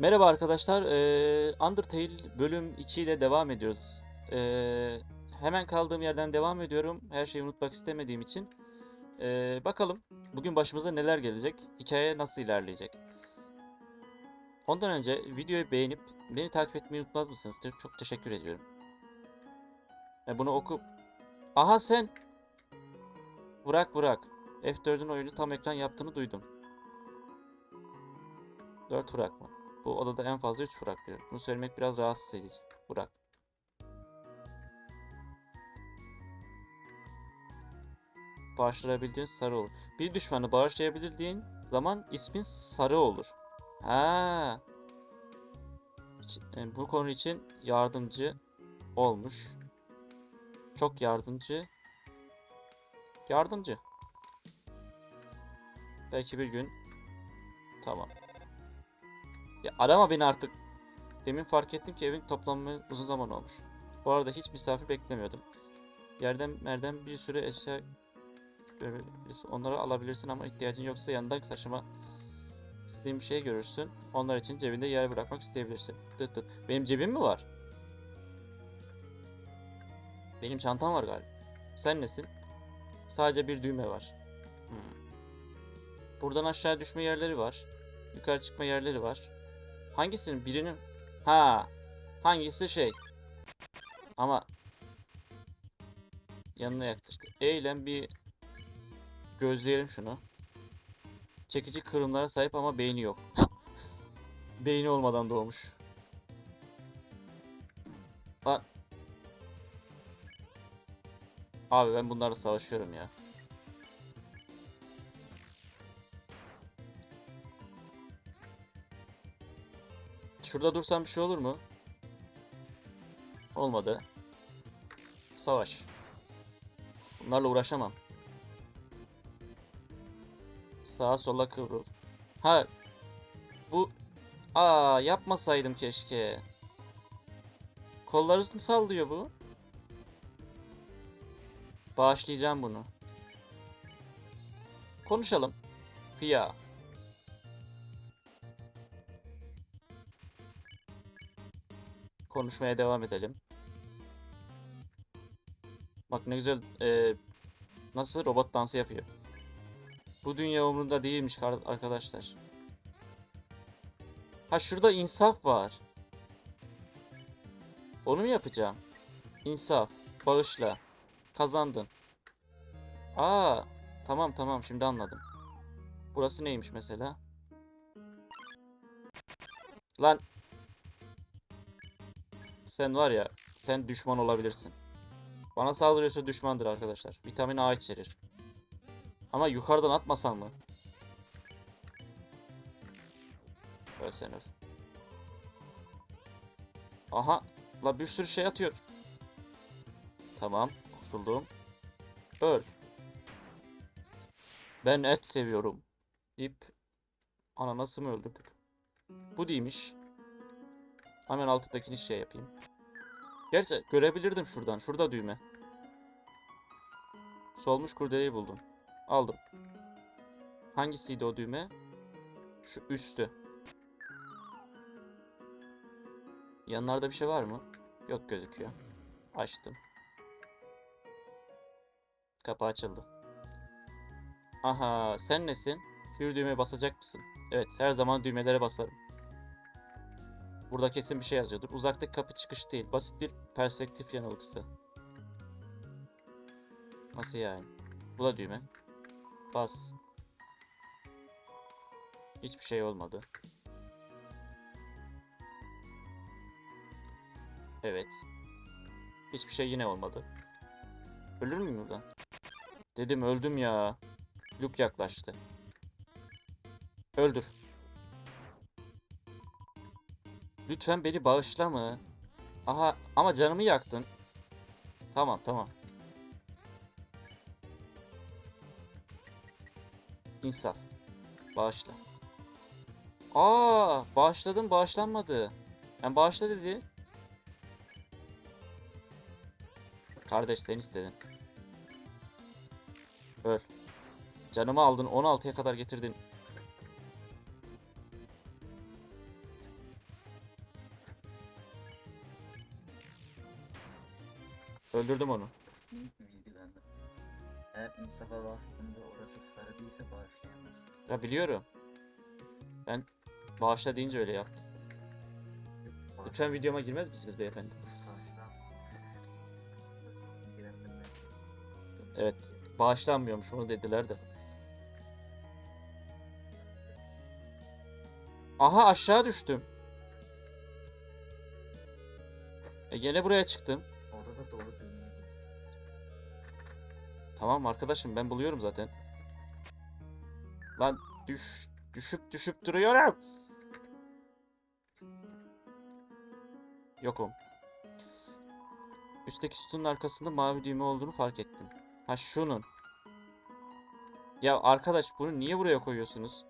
Merhaba arkadaşlar. Eee, Undertale bölüm 2 ile devam ediyoruz. Hemen kaldığım yerden devam ediyorum. Her şeyi unutmak istemediğim için. Bakalım bugün başımıza neler gelecek? Hikaye nasıl ilerleyecek? Ondan önce videoyu beğenip beni takip etmeyi unutmaz mısınız? Çok teşekkür ediyorum. E, bunu oku... Aha sen! Bırak bırak. F4'ün oyunu tam ekran yaptığını duydum. 4 bırakma. Bu odada en fazla 3 Burak diyor. Bunu söylemek biraz rahatsız edici. Burak. Bağışlayabildiğin sarı olur. Bir düşmanı bağışlayabildiğin zaman ismin sarı olur. Ha. E, Bu konu için yardımcı olmuş. Çok yardımcı. Yardımcı. Belki bir gün. Tamam. Ya arama beni artık. Demin fark ettim ki evin toplanmaya uzun zaman olmuş. Bu arada hiç misafir beklemiyordum. Yerden merden bir sürü eşya görebilirsin. Onları alabilirsin ama ihtiyacın yoksa yanında taşıma istediğin bir şey görürsün. Onlar için cebinde yer bırakmak isteyebilirsin. Tıt tıt. Benim cebim mi var? Benim çantam var galiba. Sen nesin? Sadece bir düğme var. Hmm. Buradan aşağı düşme yerleri var. Yukarı çıkma yerleri var. Hangisinin birinin? Ha. Hangisi şey? Ama yanına yaklaştı. Eylem bir gözleyelim şunu. Çekici kırımlara sahip ama beyni yok. beyni olmadan doğmuş. Lan. Abi ben bunlarla savaşıyorum ya. Şurada dursam bir şey olur mu? Olmadı. Savaş. Bunlarla uğraşamam. Sağa sola kıvrıl. Ha. Bu Aa yapmasaydım keşke. Kollarını sallıyor bu. Bağışlayacağım bunu. Konuşalım. Fia. Konuşmaya devam edelim. Bak ne güzel e, nasıl robot dansı yapıyor. Bu dünya umurunda değilmiş arkadaşlar. Ha şurada insaf var. Onu mu yapacağım? İnsaf. Bağışla. Kazandın. Aa, tamam tamam şimdi anladım. Burası neymiş mesela? Lan. Sen var ya, sen düşman olabilirsin. Bana saldırıyorsa düşmandır arkadaşlar. Vitamin A içerir. Ama yukarıdan atmasam mı? Öl sen öl. Aha. La bir sürü şey atıyor. Tamam. Kurtuldum. Öl. Ben et seviyorum. Deyip ananası mı öldürdük? Bu değilmiş. Hemen altındakini şey yapayım. Gerçi görebilirdim şuradan. Şurada düğme. Solmuş kurdeleyi buldum. Aldım. Hangisiydi o düğme? Şu üstü. Yanlarda bir şey var mı? Yok gözüküyor. Açtım. Kapı açıldı. Aha sen nesin? Bir düğmeye basacak mısın? Evet her zaman düğmelere basarım. Burada kesin bir şey yazıyordur. Uzaktaki kapı çıkış değil. Basit bir perspektif yanılgısı. Nasıl yani? Bu da düğme. Bas. Hiçbir şey olmadı. Evet. Hiçbir şey yine olmadı. Ölür müyüm buradan? Dedim öldüm ya. Luke yaklaştı. Öldür. Lütfen beni bağışla mı? Aha ama canımı yaktın. Tamam tamam. İnsaf. Bağışla. Aa, bağışladım bağışlanmadı. Ben bağışla dedi. Kardeş sen istedin. Öl. Canımı aldın 16'ya kadar getirdin. Öldürdüm onu. Eğer insafa bastığında orası sarı değilse bağışlayamaz. Ya biliyorum. Ben bağışla deyince öyle yaptım. Lütfen videoma girmez misiniz beyefendi? Bağışlan. İlgilendirme. Evet. Bağışlanmıyormuş onu dediler de. Aha aşağı düştüm. E gene buraya çıktım. Tamam arkadaşım ben buluyorum zaten. Lan düş düşüp düşüp duruyorum. Yokum. Üstteki sütunun arkasında mavi düğme olduğunu fark ettim. Ha şunun. Ya arkadaş bunu niye buraya koyuyorsunuz?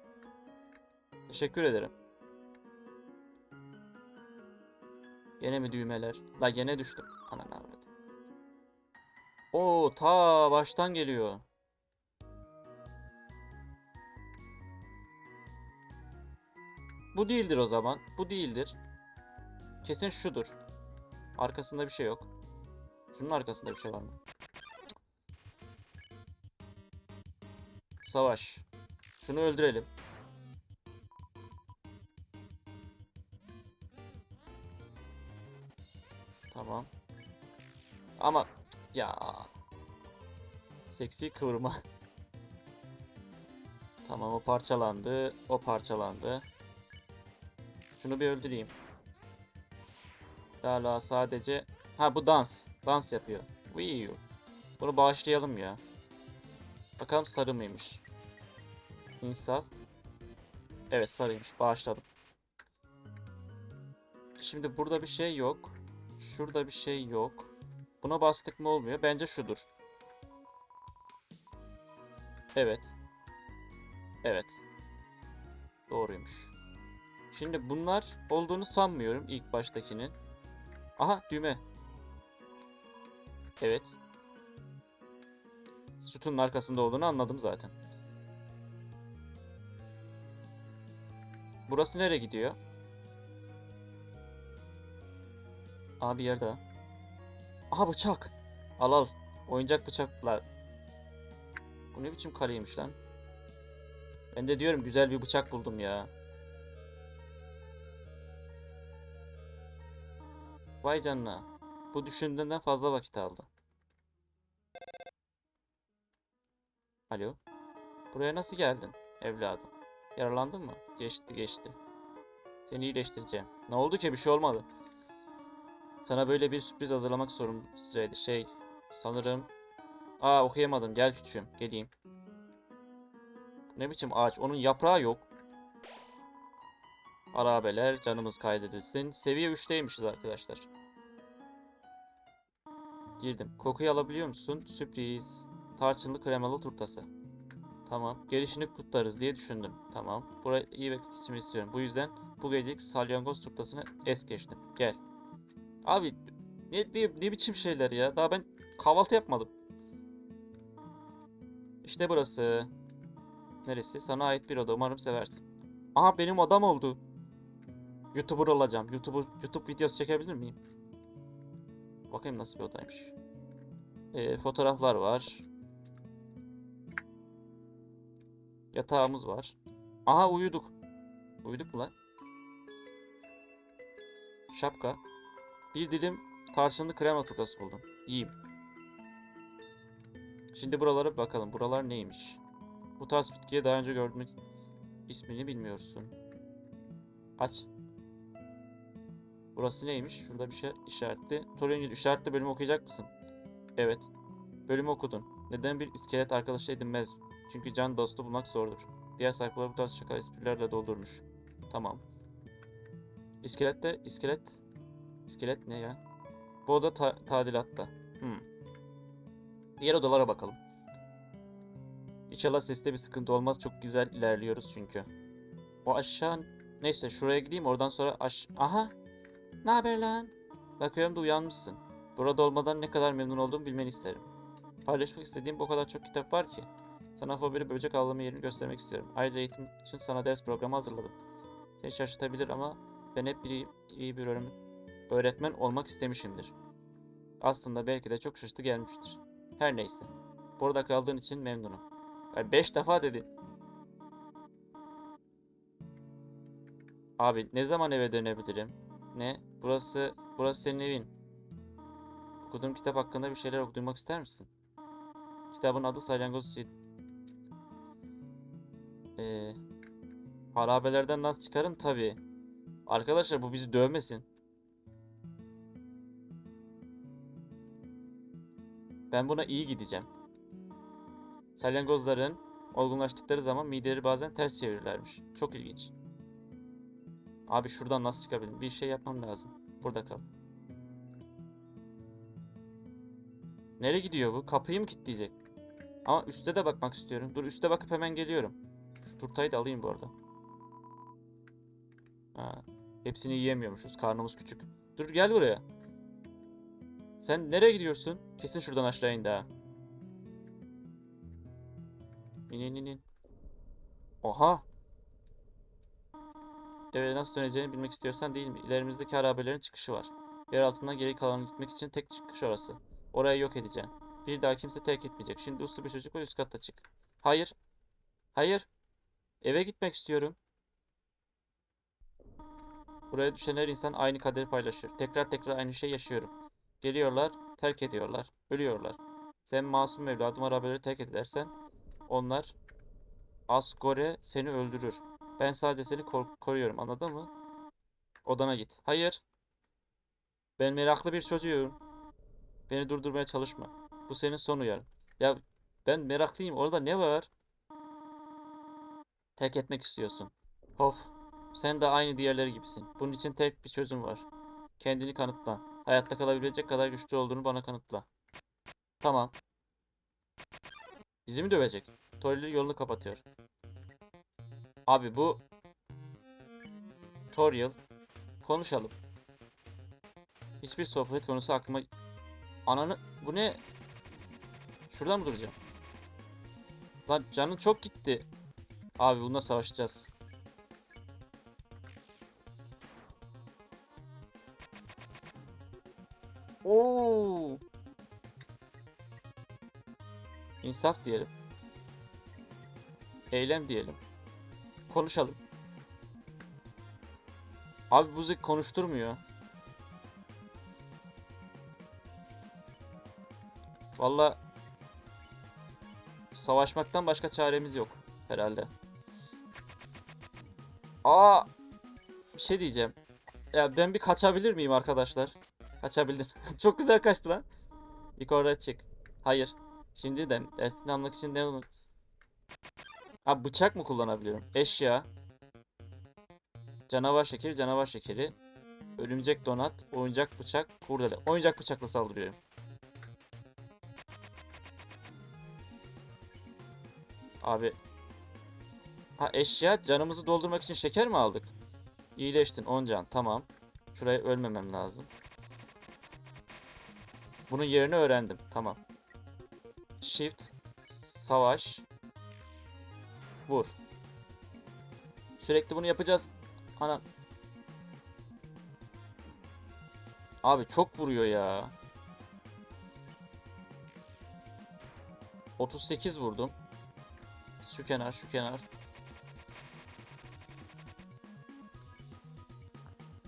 Teşekkür ederim. Gene mi düğmeler? La gene düştüm. Ananı Oo ta baştan geliyor. Bu değildir o zaman. Bu değildir. Kesin şudur. Arkasında bir şey yok. Şunun arkasında bir şey var mı? Savaş. Şunu öldürelim. Tamam. Ama ya. Seksi kıvırma. Tamam o parçalandı. O parçalandı. Şunu bir öldüreyim. Hala sadece... Ha bu dans. Dans yapıyor. Wii Bunu bağışlayalım ya. Bakalım sarı mıymış? İnsaf. Evet sarıymış. Bağışladım. Şimdi burada bir şey yok. Şurada bir şey yok. Buna bastık mı olmuyor? Bence şudur. Evet. Evet. Doğruymuş. Şimdi bunlar olduğunu sanmıyorum ilk baştakinin. Aha düğme. Evet. Sütunun arkasında olduğunu anladım zaten. Burası nereye gidiyor? Abi yer daha. Aha bıçak. Al al. Oyuncak bıçaklar. Bu ne biçim kaleymiş lan? Ben de diyorum güzel bir bıçak buldum ya. Vay canına. Bu düşündüğünden fazla vakit aldı. Alo. Buraya nasıl geldin evladım? Yaralandın mı? Geçti geçti. Seni iyileştireceğim. Ne oldu ki bir şey olmadı. Sana böyle bir sürpriz hazırlamak sorumluydu. Şey sanırım. Aa okuyamadım. Gel küçüğüm. Geleyim. Ne biçim ağaç? Onun yaprağı yok. Arabeler canımız kaydedilsin. Seviye 3'teymişiz arkadaşlar. Girdim. Kokuyu alabiliyor musun? Sürpriz. Tarçınlı kremalı turtası. Tamam. Gelişini kutlarız diye düşündüm. Tamam. Burayı iyi vakit geçirmek istiyorum. Bu yüzden bu gecelik salyangoz turtasını es geçtim. Gel. Abi ne, ne, ne biçim şeyler ya? Daha ben kahvaltı yapmadım. İşte burası. Neresi? Sana ait bir oda. Umarım seversin. Aha benim odam oldu. YouTuber olacağım. YouTube YouTube videosu çekebilir miyim? Bakayım nasıl bir odaymış. Ee, fotoğraflar var. Yatağımız var. Aha uyuduk. Uyuduk mu lan? Şapka. Bir dilim tarçınlı krema turtası buldum. Yiyeyim. Şimdi buralara bakalım. Buralar neymiş? Bu tarz bitkiye daha önce gördüğümüz ismini bilmiyorsun. Aç. Burası neymiş? Şurada bir şey işaretli. Torengil işaretli bölümü okuyacak mısın? Evet. Bölümü okudun. Neden bir iskelet arkadaşı edinmez? Çünkü can dostu bulmak zordur. Diğer sayfaları bu tarz şaka esprilerle doldurmuş. Tamam. İskelet de iskelet. İskelet ne ya? Bu oda ta- tadilatta. Hmm. Diğer odalara bakalım. İnşallah seste bir sıkıntı olmaz. Çok güzel ilerliyoruz çünkü. O aşağı... Neyse şuraya gideyim oradan sonra aş... Aha! Ne haber lan? Bakıyorum da uyanmışsın. Burada olmadan ne kadar memnun olduğumu bilmeni isterim. Paylaşmak istediğim o kadar çok kitap var ki. Sana favori böcek avlama yerini göstermek istiyorum. Ayrıca eğitim için sana ders programı hazırladım. Seni şaşırtabilir ama ben hep bir, iyi bir öğretmen, öğretmen olmak istemişimdir. Aslında belki de çok şaştı gelmiştir. Her neyse. Burada kaldığın için memnunum. 5 defa dedi. Abi ne zaman eve dönebilirim? Ne? Burası burası senin evin. Okuduğum kitap hakkında bir şeyler duymak ister misin? Kitabın adı Salyangoz Sil- Ee, harabelerden nasıl çıkarım? Tabii. Arkadaşlar bu bizi dövmesin. Ben buna iyi gideceğim. Salyangozların olgunlaştıkları zaman mideleri bazen ters çevirirlermiş. Çok ilginç. Abi şuradan nasıl çıkabilirim? Bir şey yapmam lazım. Burada kal. Nereye gidiyor bu? Kapıyı mı kilitleyecek? Ama üste de bakmak istiyorum. Dur üste bakıp hemen geliyorum. Şu turtayı da alayım bu arada. Ha, hepsini yiyemiyormuşuz. Karnımız küçük. Dur gel buraya. Sen nereye gidiyorsun? Kesin şuradan aşağı in daha. İn in in. Oha. Eve nasıl döneceğini bilmek istiyorsan değil mi? İlerimizdeki harabelerin çıkışı var. Yer altından geri kalanı gitmek için tek çıkış orası. Orayı yok edeceğim. Bir daha kimse terk etmeyecek. Şimdi uslu bir çocuk ve üst katta çık. Hayır. Hayır. Eve gitmek istiyorum. Buraya düşen her insan aynı kaderi paylaşır. Tekrar tekrar aynı şey yaşıyorum. Geliyorlar, terk ediyorlar, ölüyorlar. Sen masum evladım arabaları terk edersen onlar Asgore seni öldürür. Ben sadece seni kor- koruyorum anladın mı? Odana git. Hayır. Ben meraklı bir çocuğum. Beni durdurmaya çalışma. Bu senin son uyarın. Ya ben meraklıyım. Orada ne var? Terk etmek istiyorsun. Of. Sen de aynı diğerleri gibisin. Bunun için tek bir çözüm var. Kendini kanıtla. Hayatta kalabilecek kadar güçlü olduğunu bana kanıtla. Tamam. Bizi mi dövecek? Toriel yolunu kapatıyor. Abi bu Toriel konuşalım. Hiçbir sohbet konusu aklıma Ananı bu ne? Şuradan mı duracağım? Lan canın çok gitti. Abi bununla savaşacağız. İnsaf diyelim. Eylem diyelim. Konuşalım. Abi bu zik konuşturmuyor. Valla savaşmaktan başka çaremiz yok herhalde. Aa bir şey diyeceğim. Ya ben bir kaçabilir miyim arkadaşlar? Kaçabilir. Çok güzel kaçtı lan. Oraya çık. Hayır. Şimdi de dersini almak için ne olur? Ha bıçak mı kullanabiliyorum? Eşya. Canavar şekeri, canavar şekeri. Örümcek donat, oyuncak bıçak, kurdele. Oyuncak bıçakla saldırıyorum. Abi. Ha eşya canımızı doldurmak için şeker mi aldık? İyileştin 10 can tamam. Şuraya ölmemem lazım. Bunun yerini öğrendim. Tamam. Shift savaş vur. Sürekli bunu yapacağız. Ana. Abi çok vuruyor ya. 38 vurdum. Şu kenar, şu kenar.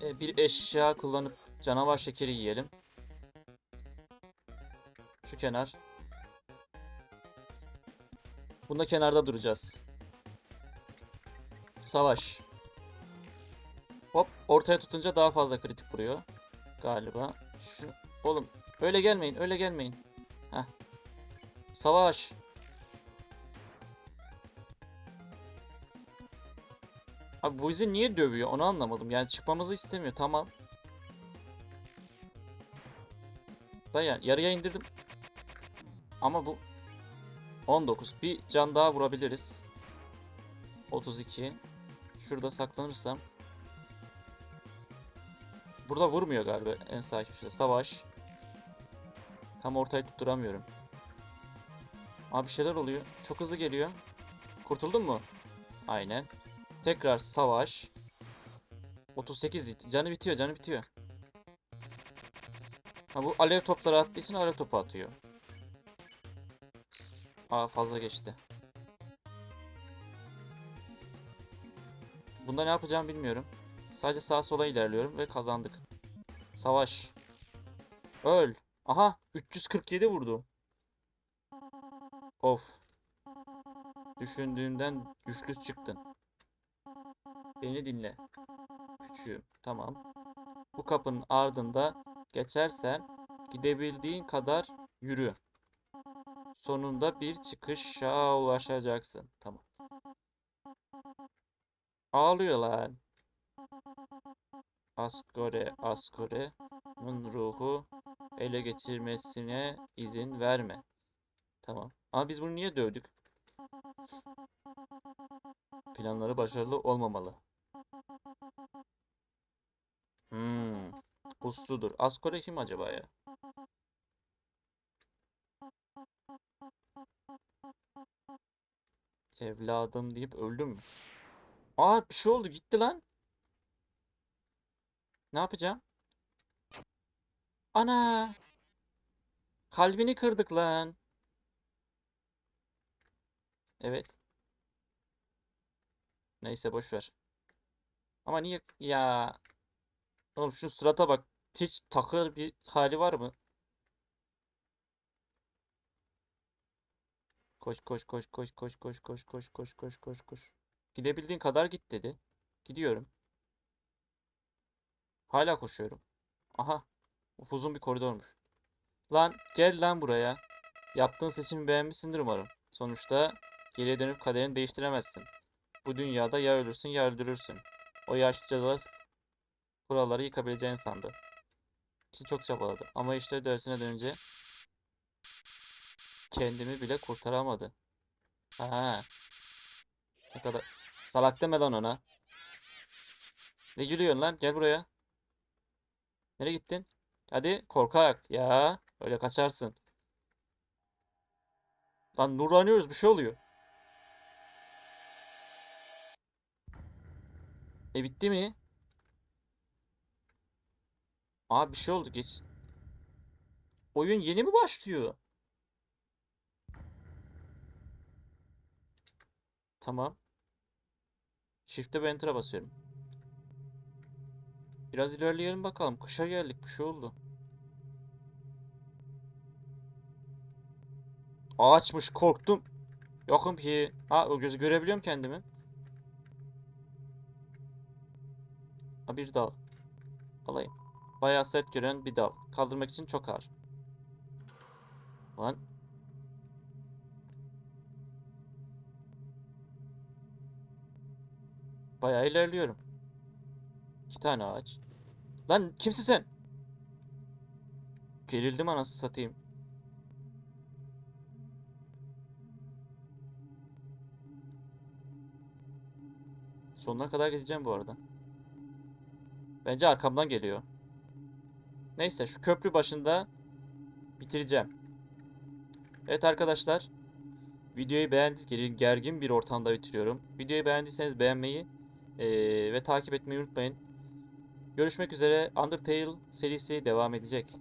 E, bir eşya kullanıp canavar şekeri yiyelim. Şu kenar. Bunda kenarda duracağız. Savaş. Hop ortaya tutunca daha fazla kritik vuruyor. Galiba. Şu, oğlum öyle gelmeyin öyle gelmeyin. Heh. Savaş. Abi bu bizi niye dövüyor onu anlamadım. Yani çıkmamızı istemiyor. Tamam. Dayan yarıya indirdim. Ama bu 19. Bir can daha vurabiliriz. 32. Şurada saklanırsam. Burada vurmuyor galiba en sağ köşede. Savaş. Tam ortayı tutturamıyorum. Abi bir şeyler oluyor. Çok hızlı geliyor. Kurtuldun mu? Aynen. Tekrar savaş. 38 canı bitiyor, canı bitiyor. Ha, bu alev topları attığı için alev topu atıyor. Aa fazla geçti. Bunda ne yapacağımı bilmiyorum. Sadece sağa sola ilerliyorum ve kazandık. Savaş. Öl. Aha 347 vurdu. Of. Düşündüğünden güçlü çıktın. Beni dinle. Küçüğüm. Tamam. Bu kapının ardında geçersen gidebildiğin kadar yürü. Sonunda bir çıkışa ulaşacaksın. Tamam. Ağlıyor lan. Askore, Askore'nin ruhu ele geçirmesine izin verme. Tamam. Ama biz bunu niye dövdük? Planları başarılı olmamalı. Hmm. Usludur. Askore kim acaba ya? Evladım deyip öldü mü? Aa bir şey oldu gitti lan. Ne yapacağım? Ana! Kalbini kırdık lan. Evet. Neyse boş ver. Ama niye ya? Oğlum şu surata bak. Hiç takır bir hali var mı? Koş koş koş koş koş koş koş koş koş koş koş koş. Gidebildiğin kadar git dedi. Gidiyorum. Hala koşuyorum. Aha. Upuzun bir koridormuş. Lan gel lan buraya. Yaptığın seçimi beğenmişsindir umarım. Sonuçta geriye dönüp kaderini değiştiremezsin. Bu dünyada ya ölürsün ya öldürürsün. O yaşlıcalar kuralları yıkabileceğini sandı. Ki çok çabaladı. Ama işte dersine dönünce kendimi bile kurtaramadı. Ha. Ne kadar salak deme lan ona. Ne gülüyorsun lan? Gel buraya. Nereye gittin? Hadi korkak. Ya öyle kaçarsın. Lan nurlanıyoruz bir şey oluyor. E bitti mi? Aa bir şey oldu geç. Oyun yeni mi başlıyor? Tamam. Shift'e ve Enter'a basıyorum. Biraz ilerleyelim bakalım. Kışa geldik. Bir şey oldu. Ağaçmış korktum. Yokum ki. Ha o gözü görebiliyorum kendimi. Ha bir dal. Alayım. Bayağı sert gören bir dal. Kaldırmak için çok ağır. Lan. Bayağı ilerliyorum. İki tane ağaç. Lan kimsin sen? Gerildim anasını satayım. Sonuna kadar gideceğim bu arada. Bence arkamdan geliyor. Neyse şu köprü başında bitireceğim. Evet arkadaşlar. Videoyu beğendiyseniz gergin bir ortamda bitiriyorum. Videoyu beğendiyseniz beğenmeyi eee, ve takip etmeyi unutmayın. Görüşmek üzere. Undertale serisi devam edecek.